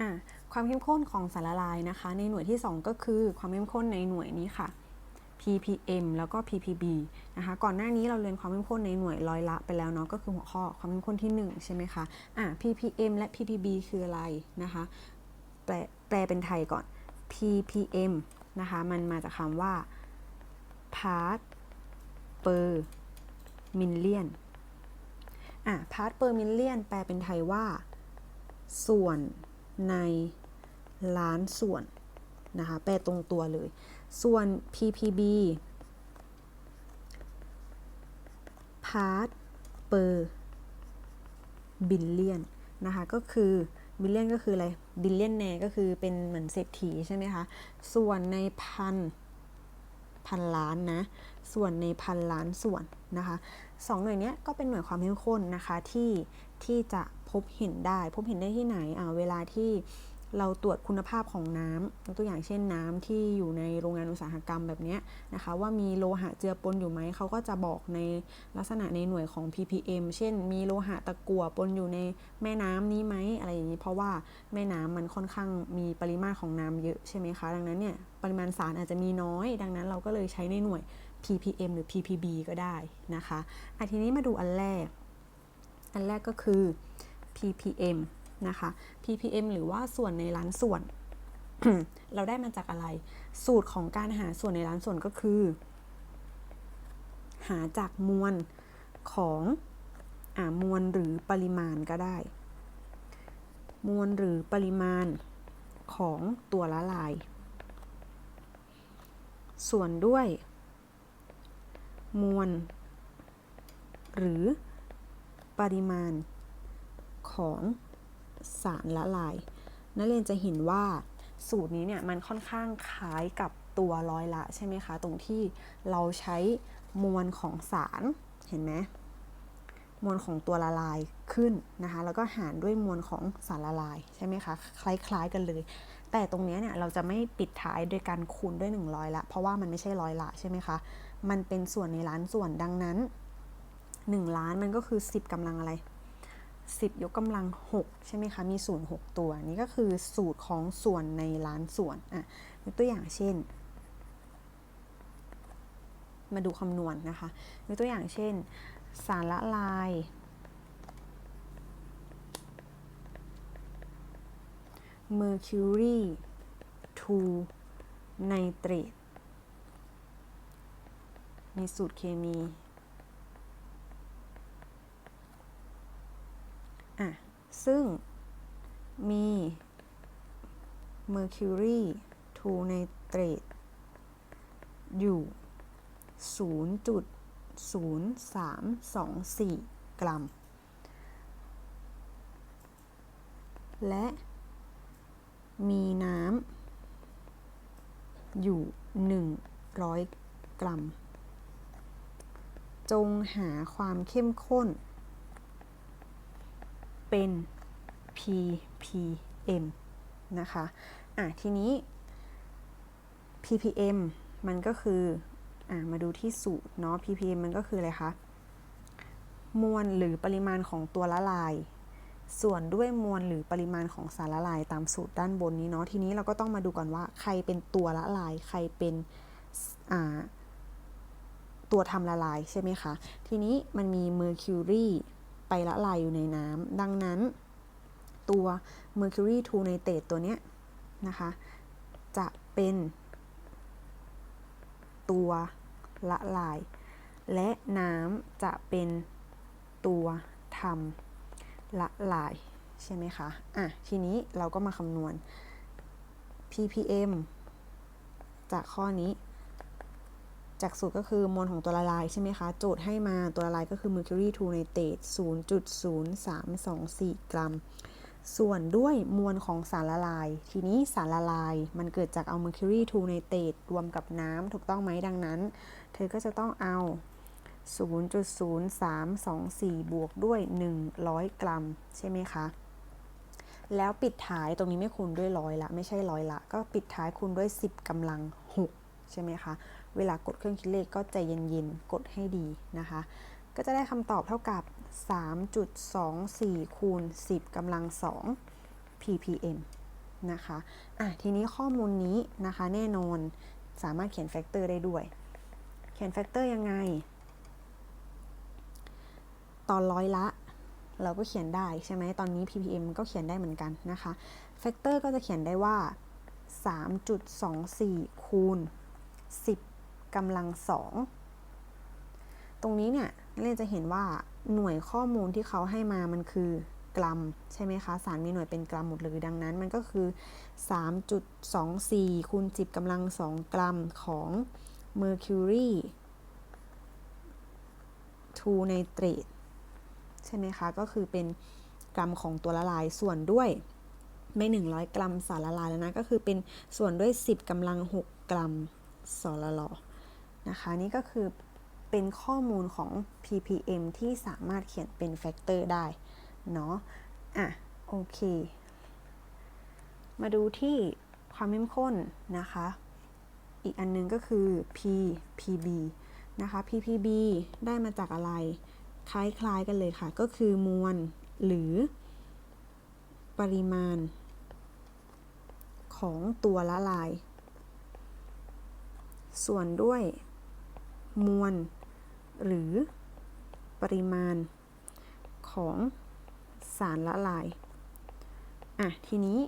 อะความเข้มข้นของสารละลายนะคะ ในหน่วยที่ 2 ก็คือความเข้มข้นในหน่วยนี้ค่ะ ppm แล้วก็ ppb นะคะ ก่อนหน้านี้เราเรียนความเข้มข้นในหน่วยร้อยละไปแล้วเนาะ ก็คือหัวข้อความเข้มข้นที่ 1 ใช่ไหมคะ อะ ppm และ ppb คืออะไรนะคะ แปลแปลเป็นไทยก่อน ppm นะคะ มันมาจากคำว่า part per million อะ part per million แปลเป็นไทยว่า ส่วน ในล้านส่วนนะคะแปลตรงตัวเลย ส่วน ppb part per billion นะคะ ก็คือ billion ก็คืออะไร billion แน่ก็คือเป็นเหมือนเศรษฐีใช่ไหมคะ ส่วนในพันพันล้านนะ ส่วนในพันล้านส่วนนะคะ สองหน่วยนี้ก็เป็นหน่วยความเข้มข้นนะคะที่ที่จะพบเห็นได้ พบเห็นได้ที่ไหนอ่าเวลาที่เราตรวจคุณภาพของน้ำตัวอย่างเช่นน้ำที่อยู่ในโรงงานอุตสาหกรรมแบบนี้นะคะ ว่ามีโลหะเจือปนอยู่ไหมเขาก็จะบอกในลักษณะในหน่วยของ ppm เช่น มีโลหะตะกั่วปนอยู่ในแม่น้ำนี้ไหมอะไรอย่างนี้ เพราะว่าแม่น้ำมันค่อนข้างมีปริมาตรของน้ำเยอะใช่ไหมคะ ดังนั้นเนี่ยปริมาณสารอาจจะมีน้อย ดังนั้นเราก็เลยใช้ในหน่วย ppm หรือ ppb ก็ได้นะคะอะทีนี้มาดูอันแรก อันแรกก็คือ ppm นะคะ ppm หรือว่าส่วนในล้านส่วน เราได้มาจากอะไร สูตรของการหาส่วนในล้านส่วนก็คือ หาจากมวลของอมวลหรือปริมาณก็ได้ มวลหรือปริมาณของตัวละลาย ส่วนด้วย มวล หรือปริมาณของสารละลาย นักเรียนจะเห็นว่าสูตรนี้เนี่ยมันค่อนข้างคล้ายกับตัวร้อยละใช่ไหมคะ ตรงที่เราใช้มวลของสารเห็นไหมมวลของตัวละลายขึ้นนะคะ แล้วก็หารด้วยมวลของสารละลายใช่ไหมคะ คล้ายๆกันเลย แต่ตรงนี้เนี่ยเราจะไม่ปิดท้ายโดยการคูณด้วย 100 ละ เพราะว่ามันไม่ใช่ร้อยละใช่ไหมคะ มันเป็นส่วนในล้านส่วนดังนั้น 1 ล้านมันก็คือ 10กำลังอะไร 10 ยกกำลัง 6 ใช่ไหมคะ มีศูนย์6ตัว นี่ก็คือสูตรของส่วนในล้านส่วนอะยกตัวอย่างเช่น มาดูคำนวณนนะคะยกตัวอย่างเช่น สารละลาย mercury to nitrate ในสูตรเคมีอะซึ่งมี mercury to nitrate อยู่ 0.0324 กรัม และ มีน้ำอยู่100กรัม จงหาความเข้มข้น เป็น ppm นะคะ อะ ทีนี้ ppm มันก็คือ อะ มาดูที่สูตรเนาะ ppm มันก็คืออะไรคะ มวลหรือปริมาณของตัวละลาย ส่วนด้วยมวลหรือปริมาณของสารละลายตามสูตรด้านบนนี้เนาะทีนี้เราก็ต้องมาดูก่อนว่าใครเป็นตัวละลาย ใครเป็นตัวทำละลายใช่ไหมคะ ทีนี้มันมี mercury ไปละลายอยู่ในน้ำดังนั้น ตัว mercury to nitrate ตัวเนี้ยนะคะ จะเป็นตัวละลาย และน้ำจะเป็นตัวทำ ละลาย ใช่ไหมคะ อะ ทีนี้เราก็มาคำนวณ ppm จากข้อนี้ จากสูตรก็คือมวลของตัวละลายใช่ไหมคะ โจทย์ให้มาตัวละลายก็คือ mercury to nitrate 0.0324 กรัม ส่วนด้วยมวลของสารละลาย ทีนี้สารละลายมันเกิดจากเอา mercury to nitrate รวมกับน้ำถูกต้องไหมดังนั้น เธอก็จะต้องเอา 0.0324 บวกด้วย 100 กรัม ใช่ไหมคะ แล้วปิดท้ายตรงนี้ไม่คูณด้วยร้อยละ ไม่ใช่ร้อยละ ก็ปิดท้ายคูณด้วย 10กำลัง 6 ใช่ไหมคะ เวลากดเครื่องคิดเลขก็ใจเย็นๆ กดให้ดีนะคะ ก็จะได้คำตอบเท่ากับ 3.24 คูณ 10กำลัง 2 ppm นะคะ อะ ทีนี้ข้อมูลนี้นะคะ แน่นอนสามารถเขียนแฟกเตอร์ได้ด้วย เขียนแฟกเตอร์ยังไง ตอนร้อยละ เราก็เขียนได้ใช่ไหมตอนนี้ ppm ก็เขียนได้เหมือนกันนะคะแฟกเตอร์ก็จะเขียนได้ว่า 3.24 คูณ 10กำลัง 2 ตรงนี้เนี่ยเรียนจะเห็นว่าหน่วยข้อมูลที่เขาให้มามันคือกรัม ใช่ไหมคะ สารมีหน่วยเป็นกรัมหมดเลยดังนั้น มันก็คือ 3.24 คูณ 10กำลัง 2 กรัมของ mercury 2 nitrate ใช่ไหมคะ ก็คือเป็นกรัมของตัวละลายส่วนด้วยไม่ 100 กรัมสารละลายแล้วนะ ก็คือเป็นส่วนด้วย 10กำลัง 6 กรัมสารลอนะคะ นี่ก็คือเป็นข้อมูลของ ppm ที่สามารถเขียนเป็นแฟกเตอร์ได้ เนาะอะ โอเค มาดูที่ความเข้มข้นนะคะ อีกอันนึงก็คือ ppb นะคะ ppb ได้มาจากอะไร คล้ายๆกันเลยค่ะ ก็คือมวลหรือปริมาณ ของตัวละลาย ส่วนด้วย มวลหรือปริมาณของสารละลาย อะ ทีนี้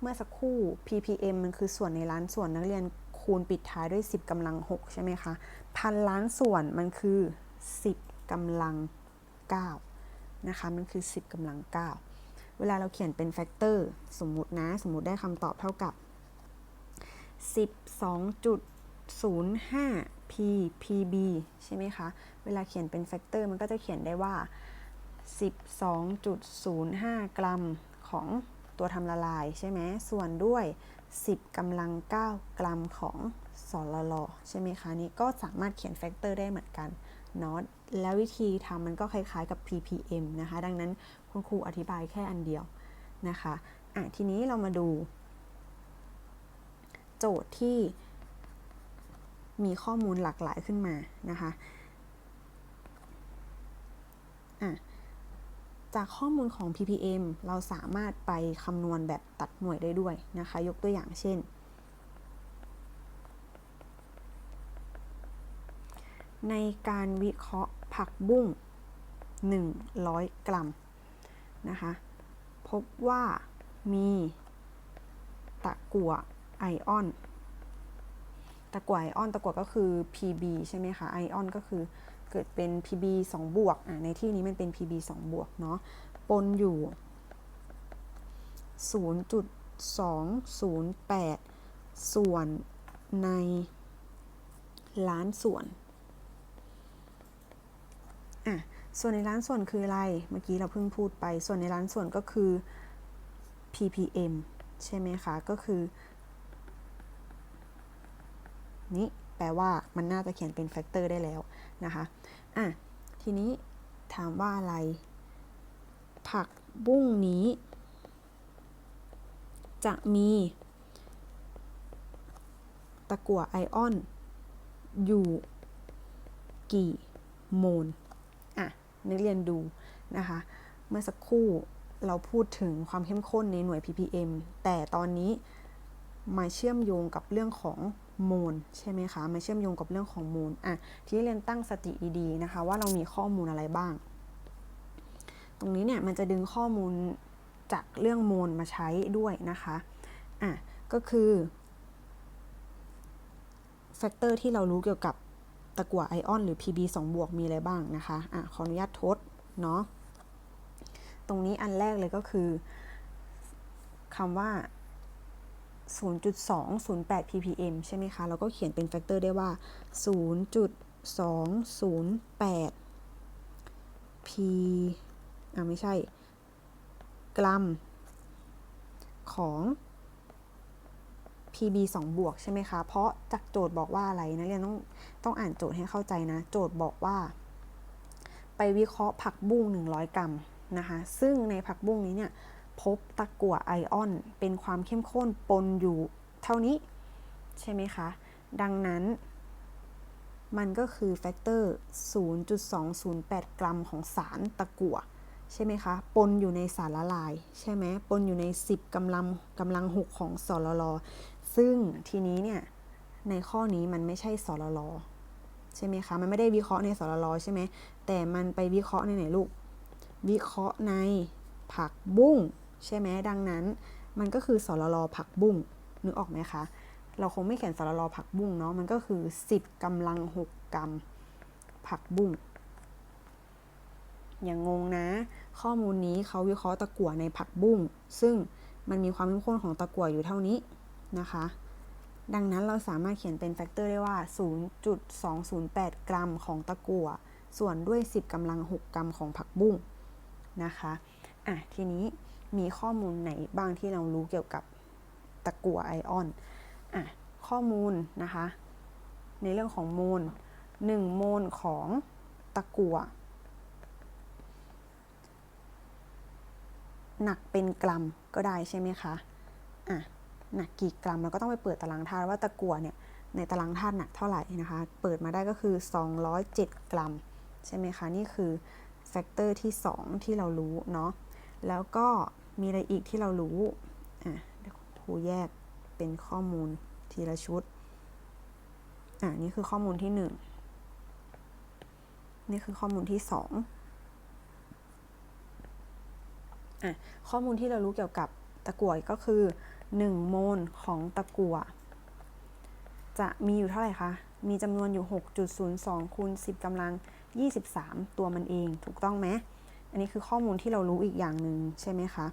เมื่อสักครู่ ppm มันคือส่วนในล้านส่วนนักเรียนคูณปิดท้ายด้วย 10กำลัง 6 ใช่ไหมคะ พันล้านส่วนมันคือ 10 กำลัง 9 นะคะ มันคือ 10กำลัง 9 เวลาเราเขียนเป็นแฟกเตอร์สมมุตินะ สมมุติได้คำตอบเท่ากับ 12.05 p pb ใช่ไหมคะ เวลาเขียนเป็นแฟกเตอร์มันก็จะเขียนได้ว่า 12.05 กรัมของตัวทำละลายใช่ไหม ส่วนด้วย 10กำลัง 9 กรัมของ สลลใช่ไหมคะนี่ก็สามารถเขียนแฟกเตอร์ได้เหมือนกันเนาะแล้ววิธีทำมันก็คล้ายๆกับ ppm นะคะ ดังนั้นคุณครูอธิบายแค่อันเดียวนะคะอะทีนี้เรามาดู โจทย์ที่มีข้อมูลหลากหลายขึ้นมานะคะอะจากข้อมูลของ ppm เราสามารถไปคำนวณแบบตัดหน่วยได้ด้วยนะคะ ยกตัวอย่างเช่น ในการวิเคราะห์ผักบุ้ง 100 กรัมนะคะ พบว่ามีตะกั่วไอออน ตะกั่วไอออน ตะกั่วก็คือ Pb ใช่ไหมคะ ไอออนก็คือเกิดเป็น Pb 2 บวกอะในที่นี้มันเป็น Pb 2 บวกเนาะ ปนอยู่ 0.208 ส่วนในล้านส่วน อะ ส่วนในร้านส่วนคืออะไร เมื่อกี้เราเพิ่งพูดไป ส่วนในร้านส่วนก็คือ ppm ใช่ไหมคะ ก็คือ นี่แปลว่ามันน่าจะเขียนเป็นแฟกเตอร์ได้แล้วนะคะอะทีนี้ถามว่าอะไร ผักบุ้งนี้ จะมี ตะกั่วไอออน อยู่ กี่โมล นักเรียนดูนะคะ เมื่อสักครู่เราพูดถึงความเข้มข้นในหน่วย ppm แต่ตอนนี้มาเชื่อมโยงกับเรื่องของโมลใช่ไหมคะ มาเชื่อมโยงกับเรื่องของโมลอะที่เรียนตั้งสติดีๆนะคะ ว่าเรามีข้อมูลอะไรบ้าง ตรงนี้เนี่ยมันจะดึงข้อมูลจากเรื่องโมลมาใช้ด้วยนะคะอะก็คือแฟกเตอร์ที่เรารู้เกี่ยวกับะกั่วไอออนหรือ Pb 2บวกมีอะไรบ้างนะคะอะขออนุญาตทดเนาะตรงนี้อันแรกเลยก็คือคำว่า 0.208 ppm ใช่ไหมคะ เราก็เขียนเป็นแฟกเตอร์ได้ว่า 0.208 p อะไม่ใช่ กรัมของ PB 2 บวกใช่ไหมคะ เพราะจากโจทย์บอกว่าอะไรนะเรียนต้องต้องอ่านโจทย์ให้เข้าใจนะ โจทย์บอกว่า ไปวิเคราะห์ผักบุ้ง 100 กรัมนะคะ ซึ่งในผักบุ้งนี้เนี่ยพบตะกั่วไอออน เป็นความเข้มข้นปนอยู่เท่านี้ ใช่ไหมคะ ดังนั้น มันก็คือแฟกเตอร์ 0.208 กรัมของสารตะกั่วใช่ไหมคะ ปนอยู่ในสารละลาย ใช่ไหมปนอยู่ใน 10กำลังกำลังหกของสลล ซึ่งทีนี้เนี่ยในข้อนี้มันไม่ใช่สลลใช่ไหมคะ มันไม่ได้วิเคราะห์ในสลลใช่ไหม แต่มันไปวิเคราะห์ในไหนลูก วิเคราะห์ในผักบุ้งใช่ไหม ดังนั้น มันก็คือสลลผักบุ้งนึกออกไหมคะ เราคงไม่เขียนสลลผักบุ้งเนาะ มันก็คือ 10กำลัง 6 กรัม ผักบุ้ง อย่างงงนะ ข้อมูลนี้เขาวิเคราะห์ตะกั่วในผักบุ้ง ซึ่งมันมีความเข้มข้นของตะกั่วอยู่เท่านี้ นะคะ ดังนั้นเราสามารถเขียนเป็นแฟกเตอร์ได้ว่า 0.208 กรัมของตะกั่วส่วนด้วย 10กำลัง 6 กรัมของผักบุ้งนะคะอะทีนี้มีข้อมูลไหนบ้างที่เรารู้เกี่ยวกับตะกั่วไอออนอะข้อมูลนะคะ ในเรื่องของโมล1โมลของตะกั่วหนักเป็นกรัมก็ได้ใช่ไหมคะ อะ หนักกี่กรัมเราก็ต้องไปเปิดตารางธาตุว่าตะกั่วเนี่ยในตารางธาตุหนักเท่าไหร่นะคะ เปิดมาได้ก็คือ 207 กรัม ใช่ไหมคะ นี่คือแฟกเตอร์ที่ 2 ที่เรารู้เนาะ แล้วก็มีอะไรอีกที่เรารู้ อะเดี๋ยวครูแยกเป็นข้อมูลทีละชุด อะนี่คือข้อมูลที่ 1 นี่คือข้อมูลที่ 2อะข้อมูลที่เรารู้เกี่ยวกับตะกั่วก็คือ 1 โมลของตะกั่วจะมีอยู่เท่าไหร่คะ มีจำนวนอยู่ 6.02คูณ10กำลัง 23 ตัวมันเอง ถูกต้องไหม อันนี้คือข้อมูลที่เรารู้อีกอย่างหนึ่งใช่ไหมคะ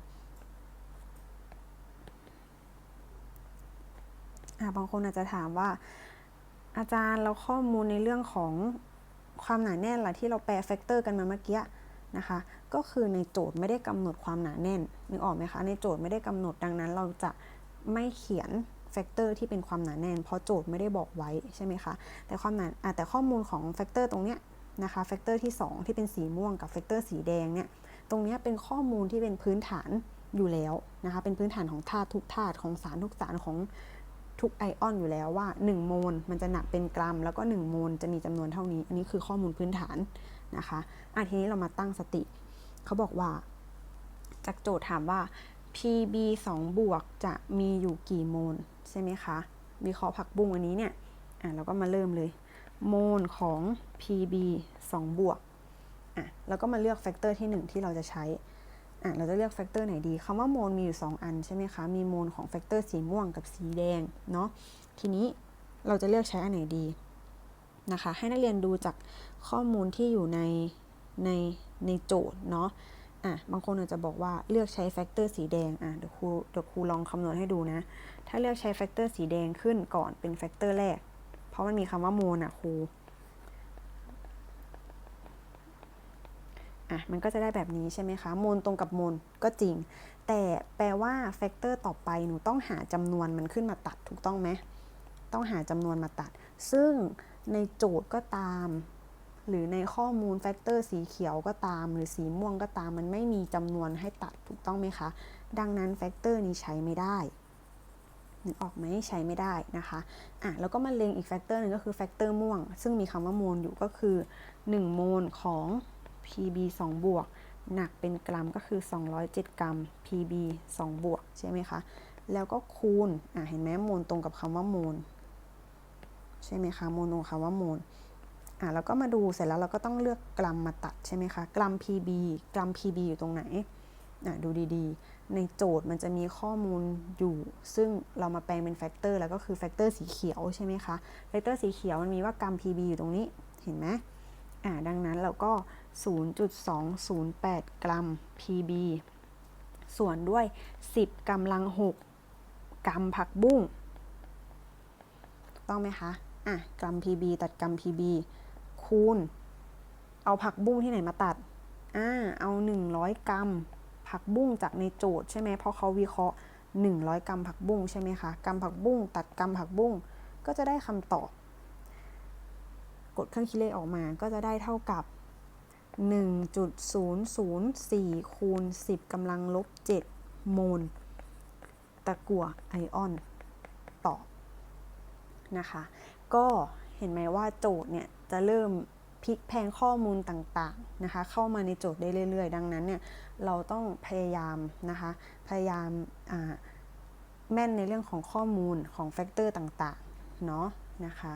อะบางคนอาจจะถามว่า อาจารย์เราข้อมูลในเรื่องของความหนาแน่นล่ะที่เราแปลแฟกเตอร์กันมาเมื่อกี้ นะคะ ก็คือในโจทย์ไม่ได้กำหนดความหนาแน่นนึกออกไหมคะในโจทย์ไม่ได้กำหนดดังนั้น เราจะไม่เขียนแฟกเตอร์ที่เป็นความหนาแน่น เพราะโจทย์ไม่ได้บอกไว้ใช่ไหมคะแต่ความหนาแต่ข้อมูลของแฟกเตอร์ตรงเนี้ยนะคะแฟกเตอร์ที่ 2 ที่เป็นสีม่วงกับแฟกเตอร์สีแดงเนี่ยตรงนี้เป็นข้อมูลที่เป็นพื้นฐานอยู่แล้วนะคะเป็นพื้นฐานของธาตุทุกธาตุของสารทุกสารของทุกไอออนอยู่แล้วว่า 1 โมลมันจะหนักเป็นกรัม แล้วก็ 1 โมลจะมีจำนวนเท่านี้ อันนี้คือข้อมูลพื้นฐาน นะคะอะทีนี้เรามาตั้งสติ เขาบอกว่า จากโจทย์ถามว่า PB 2บวกจะมีอยู่กี่โมลใช่ไหมคะ วิเคราะห์ผักบุ้งอันนี้เนี่ย อะเราก็มาเริ่มเลย โมลของ PB 2บวก อะแล้วก็มาเลือกแฟกเตอร์ที่ 1 ที่เราจะใช้ อะเราจะเลือกแฟกเตอร์ไหนดีคำว่าโมลมีอยู่ 2 อันใช่ไหมคะ มีโมลของแฟกเตอร์สีม่วงกับสีแดงเนาะ ทีนี้เราจะเลือกใช้อันไหนดี นะคะ ให้นักเรียนดูจากข้อมูลที่อยู่ในในในโจทย์เนาะอะบางคนอาจจะบอกว่าเลือกใช้แฟกเตอร์สีแดงอะเดี๋ยวครูเดี๋ยวครูลองคำนวณให้ดูนะ ถ้าเลือกใช้แฟกเตอร์สีแดงขึ้นก่อนเป็นแฟกเตอร์แรก เพราะมันมีคำว่าโมลอะครูอะมันก็จะได้แบบนี้ใช่ไหมคะโมลตรงกับโมลก็จริง แต่แปลว่าแฟกเตอร์ต่อไปหนูต้องหาจำนวนมันขึ้นมาตัดถูกต้องไหมต้องหาจำนวนมาตัด ซึ่ง ในโจทย์ก็ตาม หรือในข้อมูลแฟกเตอร์สีเขียวก็ตาม หรือสีม่วงก็ตาม มันไม่มีจำนวนให้ตัดถูกต้องไหมคะ ดังนั้นแฟกเตอร์นี้ใช้ไม่ได้นึกออกไหมใช้ไม่ได้นะคะอะแล้วก็มาเล็งอีกแฟกเตอร์หนึ่งก็คือแฟกเตอร์ม่วง ซึ่งมีคำว่าโมลอยู่ก็คือ 1 โมลของ PB 2 บวก หนักเป็นกรัมก็คือ 207 กรัม PB 2 บวก ใช่ไหมคะ แล้วก็คูณอะเห็นไหมโมลตรงกับคำว่าโมล ใช่ไหมคะโมลตรงคำว่าโมลอะแล้วก็มาดูเสร็จแล้วเราก็ต้องเลือกกรัมมาตัดใช่ไหมคะกรัม PB กรัม PB อยู่ตรงไหนอะดูดีๆ ในโจทย์มันจะมีข้อมูลอยู่ ซึ่งเรามาแปลงเป็นแฟกเตอร์แล้วก็คือแฟกเตอร์สีเขียวใช่ไหมคะแฟกเตอร์สีเขียวมันมีว่ากรัม PB อยู่ตรงนี้เห็นไหมอ่าดังนั้นเราก็ 0.208 กรัม PB ส่วนด้วย 10กำลัง 6กรัมผักบุ้งถูกต้องไหมคะ อะกรัม PB ตัดกรัม PB คูณ เอาผักบุ้งที่ไหนมาตัด อ่า เอา 100 กรัม ผักบุ้งจากในโจทย์ใช่ไหมเพราะเขาวิเคราะห์ 100 กรัมผักบุ้งใช่ไหมคะ กรัมผักบุ้งตัดกรัมผักบุ้งก็จะได้คำตอบ กดเครื่องคิดเลขออกมา ก็จะได้เท่ากับ 1.004 คูณ 10กำลังลบ 7 โมล ตะกั่วไอออน ตอบนะคะ ก็เห็นไหมว่าโจทย์เนี่ยจะเริ่มพลิกแพลงข้อมูลต่างๆนะคะ เข้ามาในโจทย์ได้เรื่อย ๆ ดังนั้นเนี่ยเราต้องพยายามนะคะ พยายามแม่นในเรื่องของข้อมูลของแฟกเตอร์ต่างๆ เนาะนะคะ